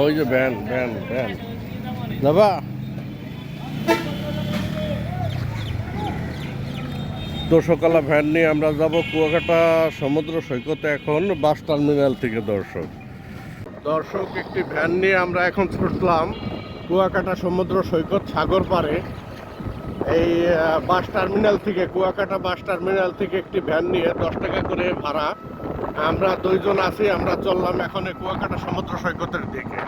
ওই যে van van যাবা তো সকালে ভ্যান নিয়ে আমরা যাব কুয়াকাটা সমুদ্র সৈকতে এখন বাস টার্মিনাল থেকে, দর্শক। দর্শক, একটি ভ্যান নিয়ে আমরা এখন ছুটলাম কুয়াকাটা সমুদ্র সৈকত সাগর পাড়ে। এই বাস টার্মিনাল থেকে, কুয়াকাটা বাস টার্মিনাল থেকে একটি ভ্যান নিয়ে দশ টাকা করে ভাড়া। আমরা দুইজন আছি, আমরা চললাম এখন কুয়াকাটা সমুদ্র সৈকতের দিকে।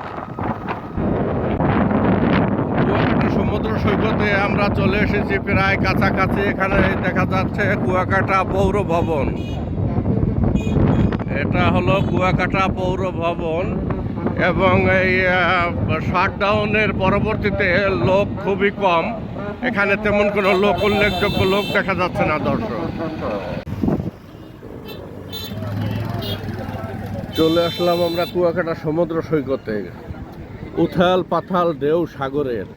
সমুদ্র সৈকতে আমরা চলে এসেছি প্রায় কাছাকাছি, এখানে দেখা যাচ্ছে কুয়াকাটা পৌর ভবন। এটা হলো কুয়াকাটা পৌর ভবন এবং এই শাটডাউনের পরবর্তীতে লোক খুবই কম। এখানে তেমন কোনো লোক উল্লেখযোগ্য লোক দেখা যাচ্ছে না দর্শক। চলে আসলাম আমরা কুয়াকাটা সমুদ্র সৈকতে। উথাল পাথাল ঢেউ সাগরের।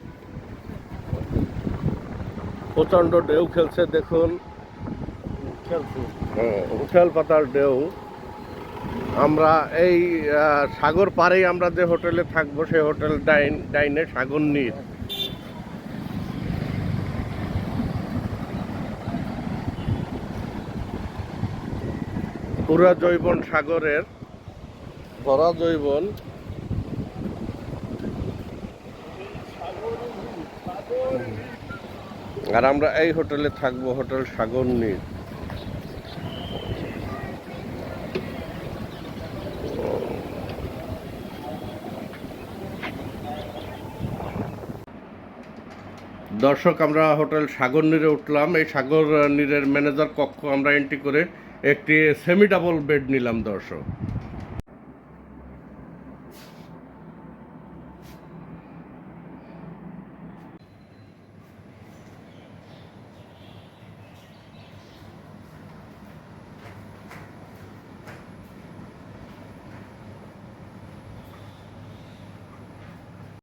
প্রচণ্ড ঢেউ খেলছে দেখুন। হ্যাঁ, উথাল পাতাল ঢেউ। আমরা এই সাগর পাড়েই আমরা যে হোটেলে থাকব সেই হোটেল ডাইন ডাইনে সাগর নীর। পুরা জৈবন সাগরের ভরা জৈবন। আর আমরা এই হোটেলে থাকব, হোটেল সাগর নীর দর্শক, আমরা হোটেল সাগর নীরে উঠলাম। এই সাগর নীরের ম্যানেজার কক্ষ আমরা এন্ট্রি করে একটি সেমি ডাবল বেড নিলাম দর্শক।